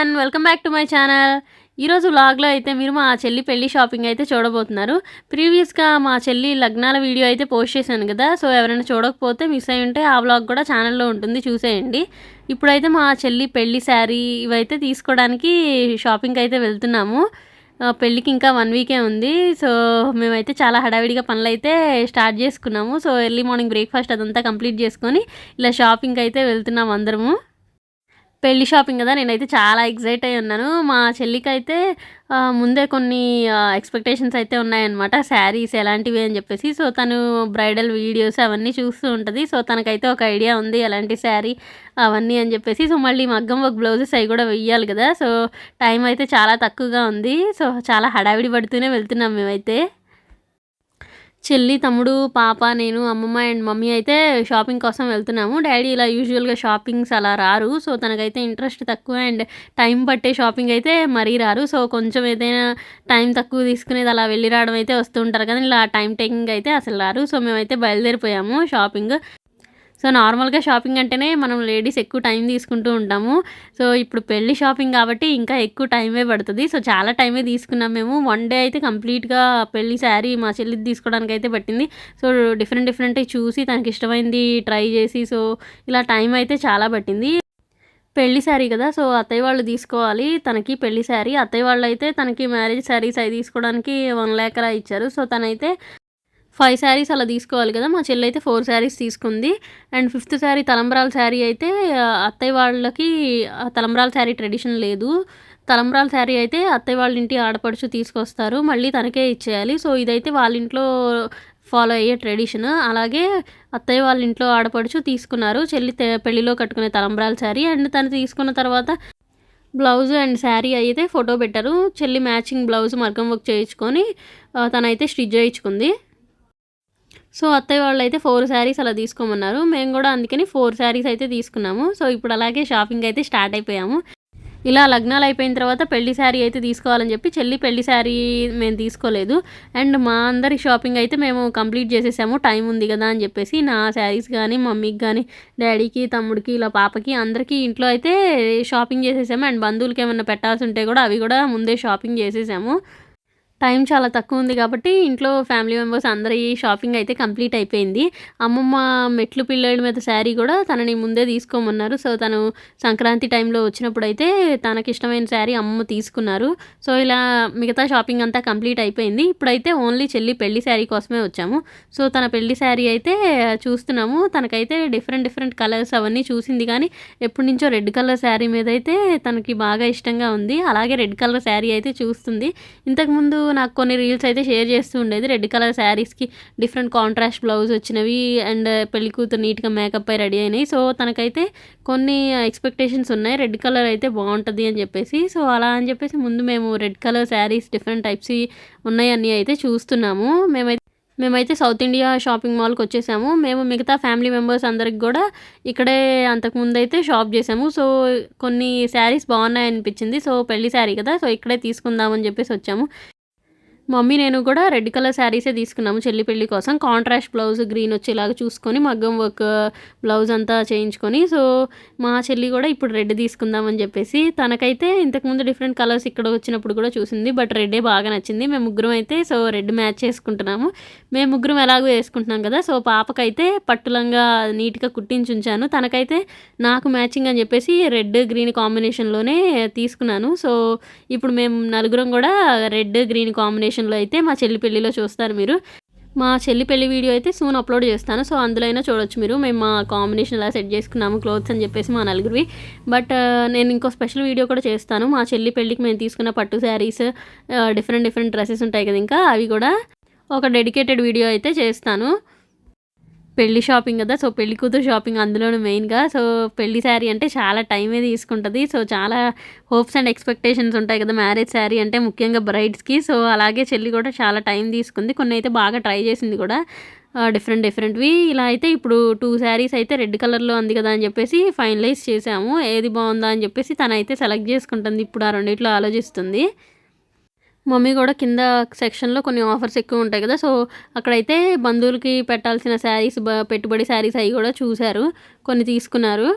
Everyone welcome back to my channel ఈరోజు వ్లాగ్లో అయితే మీరు మా చెల్లి పెళ్ళి షాపింగ్ అయితే చూడబోతున్నారు. ప్రీవియస్గా మా చెల్లి లగ్నాల వీడియో అయితే పోస్ట్ చేశాను కదా సో ఎవరైనా చూడకపోతే మిస్ అయి ఉంటే ఆ వ్లాగ్ కూడా ఛానల్లో ఉంటుంది చూసేయండి. ఇప్పుడైతే మా చెల్లి పెళ్ళి శారీ ఇవైతే తీసుకోవడానికి షాపింగ్ అయితే వెళ్తున్నాము. పెళ్ళికి ఇంకా వన్ వీకే ఉంది సో మేమైతే చాలా హడావిడిగా పనులు అయితే స్టార్ట్ చేసుకున్నాము. సో ఎర్లీ మార్నింగ్ బ్రేక్ఫాస్ట్ అదంతా కంప్లీట్ చేసుకొని ఇలా షాపింగ్ అయితే వెళ్తున్నాము అందరము. పెళ్ళి షాపింగ్ కదా నేనైతే చాలా ఎగ్జైట్ అయి ఉన్నాను. మా చెల్లికి అయితే ముందే కొన్ని ఎక్స్పెక్టేషన్స్ అయితే ఉన్నాయన్నమాట. శారీస్ ఎలాంటివి అని చెప్పేసి. సో తను బ్రైడల్ వీడియోస్ అవన్నీ చూస్తూ ఉంటుంది. సో తనకైతే ఒక ఐడియా ఉంది ఎలాంటి శారీ అవన్నీ అని చెప్పేసి. సో మళ్ళీ మగ్గం ఒక బ్లౌజెస్ అవి కూడా వెయ్యాలి కదా. సో టైం అయితే చాలా తక్కువగా ఉంది. సో చాలా హడావిడి పడుతూనే వెళ్తున్నాం మేమైతే. చెల్లి తమ్ముడు పాప నేను అమ్మమ్మ అండ్ మమ్మీ అయితే షాపింగ్ కోసం వెళ్తున్నాము. డాడీ ఇలా యూజువల్గా షాపింగ్స్ అలా రారు. సో తనకైతే ఇంట్రెస్ట్ తక్కువ అండ్ టైం పట్టే షాపింగ్ అయితే మరీ రారు. సో కొంచెం ఏదైనా టైం తక్కువ తీసుకునేది అలా వెళ్ళి రావడం అయితే వస్తూ ఉంటారు కానీ ఇలా టైం టేకింగ్ అయితే అసలు రారు. సో మేమైతే బయలుదేరిపోయాము షాపింగ్. సో నార్మల్గా షాపింగ్ అంటేనే మనం లేడీస్ ఎక్కువ టైం తీసుకుంటూ ఉంటాము. సో ఇప్పుడు పెళ్ళి షాపింగ్ కాబట్టి ఇంకా ఎక్కువ టైమే పడుతుంది. సో చాలా టైమే తీసుకున్నాం మేము. వన్ డే అయితే కంప్లీట్గా పెళ్ళి శారీ మా చెల్లిది తీసుకోవడానికి అయితే పట్టింది. సో డిఫరెంట్ డిఫరెంట్ చూసి తనకి ఇష్టమైంది ట్రై చేసి సో ఇలా టైం అయితే చాలా పట్టింది. పెళ్ళి శారీ కదా సో అత్తయ్య వాళ్ళు తీసుకోవాలి. తనకి పెళ్ళి శారీ. అత్తయ్య వాళ్ళు అయితే తనకి మ్యారేజ్ శారీస్ అవి తీసుకోవడానికి వన్ ల్యాక్ అలా ఇచ్చారు. సో తనైతే ఫైవ్ శారీస్ అలా తీసుకోవాలి కదా. మా చెల్లి అయితే ఫోర్ శారీస్ తీసుకుంది. అండ్ ఫిఫ్త్ శారీ తలంబ్రాల శారీ అయితే అత్తయ్య వాళ్ళకి తలంబ్రాల శారీ ట్రెడిషన్ లేదు. తలంబ్రాల శారీ అయితే అత్తయ్య వాళ్ళ ఇంటి ఆడపడుచు తీసుకొస్తారు. మళ్ళీ తనకే ఇచ్చేయాలి. సో ఇదైతే వాళ్ళ ఇంట్లో ఫాలో అయ్యే ట్రెడిషన్. అలాగే అత్తయ్య వాళ్ళ ఇంట్లో ఆడపడుచు తీసుకున్నారు. చెల్లి తె- పెళ్ళిలో కట్టుకునే తలంబ్రాల శారీ. అండ్ తను తీసుకున్న తర్వాత బ్లౌజ్ అండ్ శారీ అయితే ఫోటో పెట్టారు. చెల్లి మ్యాచింగ్ బ్లౌజ్ మర్గం వర్క్ చేయించుకొని తనైతే స్టిచ్ చేయించుకుంది. సో అత్తయ్య వాళ్ళు అయితే ఫోర్ శారీస్ అలా తీసుకోమన్నారు. మేము కూడా అందుకని ఫోర్ శారీస్ అయితే తీసుకున్నాము. సో ఇప్పుడు అలాగే షాపింగ్ అయితే స్టార్ట్ అయిపోయాము. ఇలా లగ్నాలు అయిపోయిన తర్వాత పెళ్ళి శారీ అయితే తీసుకోవాలని చెప్పి చెల్లి పెళ్ళి శారీ మేము తీసుకోలేదు. అండ్ మా అందరి షాపింగ్ అయితే మేము కంప్లీట్ చేసేసాము. టైం ఉంది కదా అని చెప్పేసి నా శారీస్ కానీ మమ్మీకి కానీ డాడీకి తమ్ముడికి ఇలా పాపకి అందరికీ ఇంట్లో అయితే షాపింగ్ చేసేసాము. అండ్ బంధువులకి ఏమైనా పెట్టాల్సి ఉంటే కూడా అవి కూడా ముందే షాపింగ్ చేసేసాము. టైం చాలా తక్కువ ఉంది కాబట్టి ఇంట్లో ఫ్యామిలీ మెంబర్స్ అందరి షాపింగ్ అయితే కంప్లీట్ అయిపోయింది. అమ్మమ్మ మెట్లు పిల్లల మీద శారీ కూడా తనని ముందే తీసుకోమన్నారు. సో తను సంక్రాంతి టైంలో వచ్చినప్పుడు అయితే తనకి ఇష్టమైన శారీ అమ్మమ్మ తీసుకున్నారు. సో ఇలా మిగతా షాపింగ్ అంతా కంప్లీట్ అయిపోయింది. ఇప్పుడైతే ఓన్లీ చెల్లి పెళ్ళి శారీ కోసమే వచ్చాము. సో తన పెళ్ళి శారీ అయితే చూస్తున్నాము. తనకైతే డిఫరెంట్ డిఫరెంట్ కలర్స్ అవన్నీ చూసింది కానీ ఎప్పటి నుంచో రెడ్ కలర్ శారీ మీద అయితే తనకి బాగా ఇష్టంగా ఉంది. అలాగే రెడ్ కలర్ శారీ అయితే చూస్తుంది. ఇంతకుముందు నాకు కొన్ని రీల్స్ అయితే షేర్ చేస్తూ ఉండేది. రెడ్ కలర్ శారీస్కి డిఫరెంట్ కాంట్రాస్ట్ బ్లౌజ్ వచ్చినవి అండ్ పెళ్ళి కూతురు నీట్గా మేకప్ అయి రెడీ అయినాయి. సో తనకైతే కొన్ని ఎక్స్పెక్టేషన్స్ ఉన్నాయి. రెడ్ కలర్ అయితే బాగుంటుంది అని చెప్పేసి. సో అలా అని చెప్పేసి ముందు మేము red colour saris different types ఉన్నాయి అన్నీ అయితే చూస్తున్నాము. మేమైతే మేమైతే సౌత్ ఇండియా షాపింగ్ మాల్కి వచ్చేసాము. మేము మిగతా ఫ్యామిలీ మెంబర్స్ అందరికి కూడా ఇక్కడే అంతకుముందు అయితే షాప్ చేసాము. సో కొన్ని శారీస్ బాగున్నాయి అనిపించింది సో పెళ్ళి శారీ కదా. సో ఇక్కడే తీసుకుందామని చెప్పేసి వచ్చాము. మమ్మీ నేను కూడా రెడ్ కలర్ శారీసే తీసుకున్నాము చెల్లి పెళ్ళి కోసం. కాంట్రాస్ట్ బ్లౌజ్ గ్రీన్ వచ్చేలాగా చూసుకొని మగ్గం వర్క్ బ్లౌజ్ అంతా చేయించుకొని. సో మా చెల్లి కూడా ఇప్పుడు రెడ్ తీసుకుందామని చెప్పేసి తనకైతే ఇంతకుముందు డిఫరెంట్ కలర్స్ ఇక్కడ వచ్చినప్పుడు కూడా చూసింది బట్ రెడ్డే బాగా నచ్చింది. మేము ముగ్గురం అయితే సో రెడ్ మ్యాచ్ చేసుకుంటున్నాము. మేము ముగ్గురం ఎలాగో వేసుకుంటున్నాం కదా సో పాపకైతే పట్టులంగా నీట్గా కుట్టించి ఉంచాను. తనకైతే నాకు మ్యాచింగ్ అని చెప్పేసి రెడ్ గ్రీన్ కాంబినేషన్లోనే తీసుకున్నాను. సో ఇప్పుడు మేము నలుగురం కూడా రెడ్ గ్రీన్ కాంబినేషన్ సెక్షన్లో అయితే మా చెల్లి పెళ్ళిలో చూస్తారు మీరు. మా చెల్లి పెళ్ళి వీడియో అయితే సూన్ అప్లోడ్ చేస్తాను. సో అందులో అయినా చూడొచ్చు మీరు. మేము మా కాంబినేషన్ ఎలా సెట్ చేసుకున్నాము క్లోత్స్ అని చెప్పేసి మా నలుగురివి. బట్ uh, నేను ఇంకో స్పెషల్ వీడియో కూడా చేస్తాను. మా చెల్లి పెళ్ళికి మేము తీసుకున్న పట్టు శారీస్ డిఫరెంట్ డిఫరెంట్ డ్రెస్సెస్ ఉంటాయి కదా ఇంకా అవి కూడా ఒక డెడికేటెడ్ వీడియో అయితే చేస్తాను. పెళ్ళి షాపింగ్ కదా సో పెళ్ళి కూతురు షాపింగ్ అందులోనూ మెయిన్గా సో పెళ్ళి శారీ అంటే చాలా టైమే తీసుకుంటుంది. సో చాలా హోప్స్ అండ్ ఎక్స్పెక్టేషన్స్ ఉంటాయి కదా మ్యారేజ్ శారీ అంటే ముఖ్యంగా బ్రైడ్స్కి సో అలాగే చెల్లి కూడా చాలా టైం తీసుకుంది. కొన్ని అయితే బాగా ట్రై చేసింది కూడా. డిఫరెంట్ డిఫరెంట్వి ఇలా అయితే ఇప్పుడు టూ శారీస్ అయితే రెడ్ కలర్లో ఉంది కదా అని చెప్పేసి ఫైనలైజ్ చేసాము. ఏది బాగుందా అని చెప్పేసి తనైతే సెలెక్ట్ చేసుకుంటుంది. ఇప్పుడు ఆ రెండిట్లో ఆలోచిస్తుంది. మమ్మీ కూడా కింద సెక్షన్లో కొన్ని ఆఫర్స్ ఎక్కువ ఉంటాయి కదా. సో అక్కడైతే బంధువులకి పెట్టాల్సిన శారీస్ పెట్టుబడి శారీస్ అవి కూడా చూశారు. కొన్ని తీసుకున్నారు.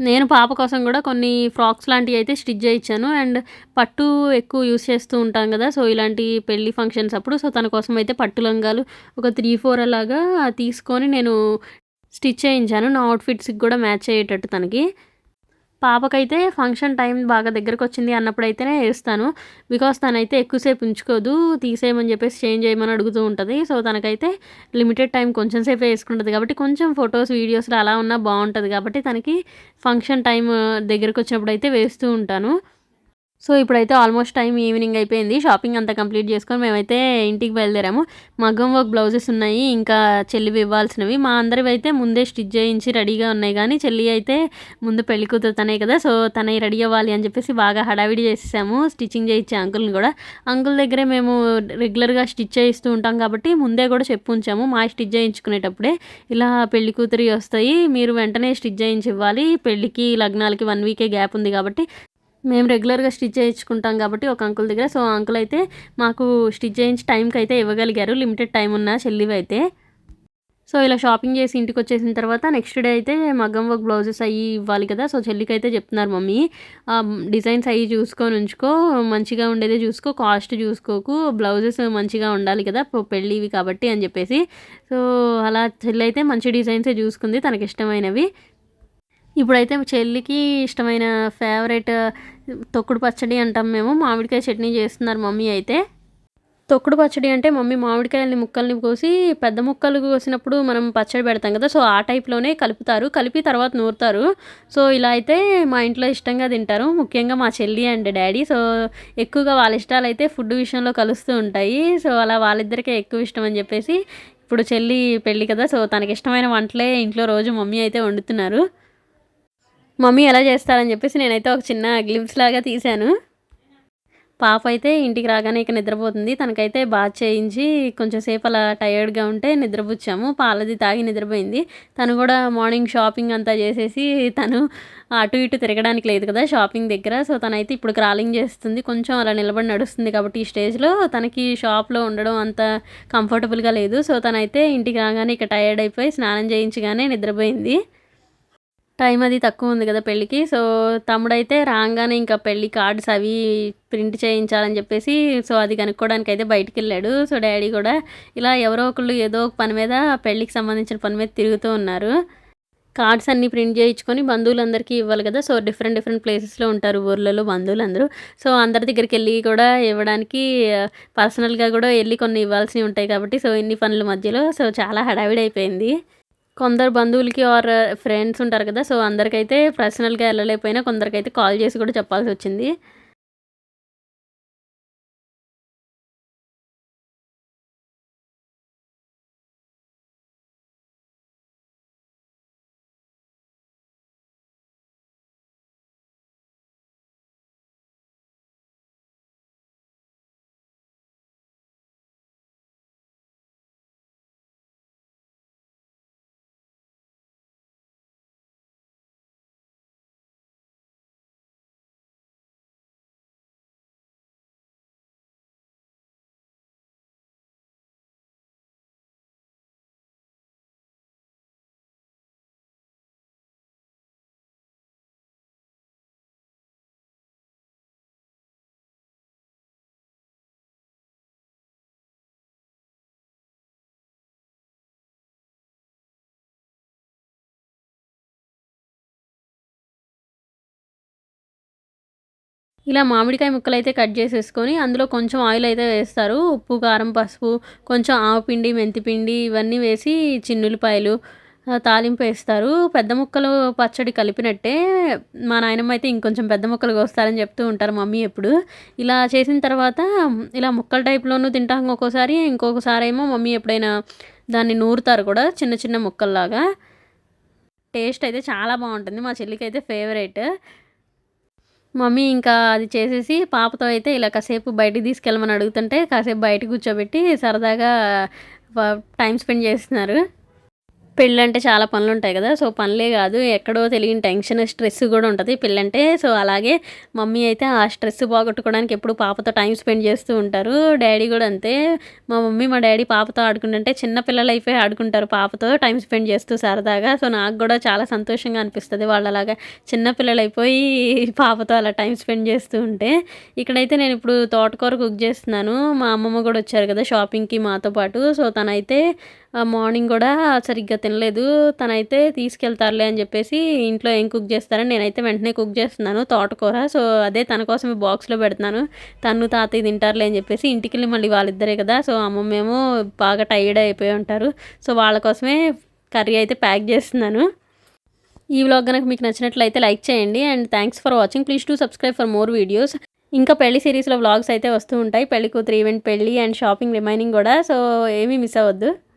నేను పాప కోసం కూడా కొన్ని ఫ్రాక్స్ లాంటివి అయితే స్టిచ్ చేయించాను. అండ్ పట్టు ఎక్కువ యూస్ చేస్తూ ఉంటాం కదా. సో ఇలాంటి పెళ్ళి ఫంక్షన్స్ అప్పుడు. సో తన కోసం అయితే పట్టు లంగాలు ఒక త్రీ ఫోర్ అలాగా తీసుకొని నేను స్టిచ్ చేయించాను. నా అవుట్ఫిట్స్కి కూడా మ్యాచ్ అయ్యేటట్టు తనకి. పాపకైతే ఫంక్షన్ టైం బాగా దగ్గరకు వచ్చింది అన్నప్పుడైతేనే వేస్తాను బికాస్ తనైతే ఎక్కువసేపు ఉంచుకోదు తీసేయమని చెప్పేసి చేంజ్ చేయమని అడుగుతూ ఉంటుంది. సో తనకైతే లిమిటెడ్ టైం కొంచెం సేపు వేసుకుంటుంది కాబట్టి కొంచెం ఫొటోస్ వీడియోస్లో అలా ఉన్నా బాగుంటుంది కాబట్టి తనకి ఫంక్షన్ టైం దగ్గరకు వచ్చినప్పుడు అయితే వేస్తూ ఉంటాను. సో ఇప్పుడైతే ఆల్మోస్ట్ టైం ఈవినింగ్ అయిపోయింది. షాపింగ్ అంతా కంప్లీట్ చేసుకొని మేమైతే ఇంటికి బయలుదేరాము. మగ్గం వర్క్ బ్లౌజెస్ ఉన్నాయి ఇంకా చెల్లివి ఇవ్వాల్సినవి. మా అందరివి అయితే ముందే స్టిచ్ చేయించి రెడీగా ఉన్నాయి కానీ చెల్లి అయితే ముందు పెళ్ళి కూతురు తనే కదా సో తనే రెడీ అవ్వాలి అని చెప్పేసి బాగా హడావిడి చేసేసాము. స్టిచ్చింగ్ చేయించే అంకుల్ని కూడా. అంకుల్ దగ్గరే మేము రెగ్యులర్గా స్టిచ్ చేయిస్తూ ఉంటాం కాబట్టి ముందే కూడా చెప్పు ఉంచాము. మా స్టిచ్ చేయించుకునేటప్పుడే ఇలా పెళ్ళి కూతురి వస్తాయి మీరు వెంటనే స్టిచ్ చేయించి ఇవ్వాలి. పెళ్ళికి లగ్నాలకి వన్ వీకే గ్యాప్ ఉంది కాబట్టి మేము రెగ్యులర్గా స్టిచ్ చేయించుకుంటాం కాబట్టి ఒక అంకుల్ దగ్గర. సో అంకుల్ అయితే మాకు స్టిచ్ చేయించి టైంకి అయితే ఇవ్వగలిగారు. లిమిటెడ్ టైం ఉన్న చెల్లివి అయితే. సో ఇలా షాపింగ్ చేసి ఇంటికి వచ్చేసిన తర్వాత నెక్స్ట్ డే అయితే మగ్గం వర్క్ బ్లౌజెస్ అయ్యి ఇవ్వాలి కదా. సో చెల్లికి అయితే చెప్తున్నారు మమ్మీ డిజైన్స్ అయ్యి చూసుకొని ఉంచుకో మంచిగా ఉండేదే చూసుకో కాస్ట్ చూసుకోకు బ్లౌజెస్ మంచిగా ఉండాలి కదా పెళ్ళివి కాబట్టి అని చెప్పేసి. సో అలా చెల్లి అయితే మంచి డిజైన్సే చూసుకుంది. తనకి ఇష్టమైనవి. ఇప్పుడైతే చెల్లికి ఇష్టమైన ఫేవరెట్ తొక్కుడు పచ్చడి అంటాం మేము. మామిడికాయ చట్నీ చేస్తున్నారు మమ్మీ అయితే. తొక్కుడు పచ్చడి అంటే మమ్మీ మామిడికాయలని ముక్కల్ని కోసి పెద్ద ముక్కలు కోసినప్పుడు మనం పచ్చడి పెడతాం కదా సో ఆ టైప్లోనే కలుపుతారు. కలిపి తర్వాత నూరుతారు. సో ఇలా అయితే మా ఇంట్లో ఇష్టంగా తింటారు. ముఖ్యంగా మా చెల్లి అండ్ డాడీ. సో ఎక్కువగా వాళ్ళ ఇష్టాలు అయితే ఫుడ్ విషయంలో కలుస్తూ ఉంటాయి. సో అలా వాళ్ళిద్దరికే ఎక్కువ ఇష్టం అని చెప్పేసి ఇప్పుడు చెల్లి పెళ్ళి కదా సో తనకి ఇష్టమైన వంటలే ఇంట్లో రోజు మమ్మీ అయితే వండుతున్నారు. మమ్మీ ఎలా చేస్తారని చెప్పేసి నేనైతే ఒక చిన్న గ్లిమ్స్ లాగా తీశాను. పాప అయితే ఇంటికి రాగానే ఇక నిద్రపోతుంది. తనకైతే బాత్ చేయించి కొంచెం సేపు అలా టయర్డ్గా ఉంటే నిద్రపుచ్చాము. పాలది తాగి నిద్రపోయింది. తను కూడా మార్నింగ్ షాపింగ్ అంతా చేసేసి తను అటు ఇటు తిరగడానికి లేదు కదా షాపింగ్ దగ్గర. సో తనైతే ఇప్పుడు క్రాలింగ్ చేస్తుంది. కొంచెం అలా నిలబడి నడుస్తుంది కాబట్టి ఈ స్టేజ్లో తనకి షాప్లో ఉండడం అంత కంఫర్టబుల్గా లేదు. సో తనైతే ఇంటికి రాగానే ఇక టయర్డ్ అయిపోయి స్నానం చేయించగానే నిద్రపోయింది. టైం అది తక్కువ ఉంది కదా పెళ్ళికి. సో తమ్ముడైతే రాగానే ఇంకా పెళ్ళి కార్డ్స్ అవి ప్రింట్ చేయించాలని చెప్పేసి సో అది కనుక్కోవడానికి అయితే బయటికి వెళ్ళాడు సో డాడీ కూడా ఇలా ఎవరో ఒకళ్ళు ఏదో ఒక పని మీద పెళ్ళికి సంబంధించిన పని మీద తిరుగుతూ ఉన్నారు. కార్డ్స్ అన్నీ ప్రింట్ చేయించుకొని బంధువులందరికీ ఇవ్వాలి కదా. సో డిఫరెంట్ డిఫరెంట్ ప్లేసెస్లో ఉంటారు ఊర్లలో బంధువులందరూ. సో అందరి దగ్గరికి వెళ్ళి కూడా ఇవ్వడానికి పర్సనల్గా కూడా వెళ్ళి కొన్ని ఇవ్వాల్సినవి ఉంటాయి కాబట్టి సో ఇన్ని పనుల మధ్యలో. సో చాలా హడావిడి అయిపోయింది. కొందరు బంధువులకి ఆర్ ఫ్రెండ్స్ uh, ఉంటారు కదా సో అందరికైతే పర్సనల్గా వెళ్ళలేకపోయినా కొందరికైతే కాల్ చేసి కూడా చెప్పాల్సి వచ్చింది. ఇలా మామిడికాయ ముక్కలు అయితే కట్ చేసేసుకొని అందులో కొంచెం ఆయిల్ అయితే వేస్తారు. ఉప్పు కారం పసుపు కొంచెం ఆవపిండి మెంతిపిండి ఇవన్నీ వేసి చిన్నులపాయలు తాలింపు వేస్తారు. పెద్ద ముక్కలు పచ్చడి కలిపినట్టే మా నాయనమ్మ అయితే ఇంకొంచెం పెద్ద ముక్కలు కోస్తారని చెప్తూ ఉంటారు మమ్మీ ఎప్పుడు. ఇలా చేసిన తర్వాత ఇలా ముక్కల టైప్లోనూ తింటాం ఒక్కోసారి. ఇంకొకసారి ఏమో మమ్మీ ఎప్పుడైనా దాన్ని నూరుతారు కూడా చిన్న చిన్న ముక్కల్లాగా. టేస్ట్ అయితే చాలా బాగుంటుంది. మా చెల్లికి అయితే ఫేవరెట్. మమ్మీ ఇంకా అది చేసేసి పాపతో అయితే ఇలా కాసేపు బయటికి తీసుకెళ్ళమని అడుగుతుంటే కాసేపు బయట కూర్చోబెట్టి సరదాగా టైం స్పెండ్ చేస్తున్నారు. పెళ్ళంటే చాలా పనులు ఉంటాయి కదా సో పనులే కాదు ఎక్కడో తెలియని టెన్షన్ స్ట్రెస్ కూడా ఉంటుంది పెళ్ళంటే. సో అలాగే మమ్మీ అయితే ఆ స్ట్రెస్ పోగొట్టుకోవడానికి ఎప్పుడు పాపతో టైం స్పెండ్ చేస్తూ ఉంటారు. డాడీ కూడా అంతే. మా మమ్మీ మా డాడీ పాపతో ఆడుకుంటుంటే చిన్న పిల్లలు అయిపోయి ఆడుకుంటారు పాపతో టైం స్పెండ్ చేస్తూ సరదాగా. సో నాకు కూడా చాలా సంతోషంగా అనిపిస్తుంది వాళ్ళలాగా చిన్న పిల్లలు అయిపోయి పాపతో అలా టైం స్పెండ్ చేస్తూ ఉంటే. ఇక్కడైతే నేను ఇప్పుడు తోటకూర కుక్ చేస్తున్నాను. మా అమ్మమ్మ కూడా వచ్చారు కదా షాపింగ్కి మాతో పాటు. సో తనైతే మార్నింగ్ కూడా సరిగ్గా తినలేదు. తనైతే తీసుకెళ్తారులే అని చెప్పేసి ఇంట్లో ఏం కుక్ చేస్తారని నేనైతే వెంటనే కుక్ చేస్తున్నాను. తోటకూర. సో అదే తన కోసం బాక్స్లో పెడుతున్నాను. తను తాతయ్య తింటారులే అని చెప్పేసి ఇంటికి వెళ్ళి మళ్ళీ వాళ్ళిద్దరే కదా. సో అమ్మమ్మ ఏమో బాగా టైర్డ్ అయిపోయి ఉంటారు. సో వాళ్ళ కోసమే కర్రీ అయితే ప్యాక్ చేస్తున్నాను. ఈ వ్లాగ్ కనుక మీకు నచ్చినట్లయితే లైక్ చేయండి. And thanks for watching. Please to subscribe for more videos. ఇంకా పెళ్ళి సిరీస్లో వ్లాగ్స్ అయితే వస్తూ ఉంటాయి. పెళ్ళి కూతురు ఈవెంట్ పెళ్ళి అండ్ షాపింగ్ రిమైనింగ్ కూడా. సో ఏమీ మిస్ అవ్వద్దు.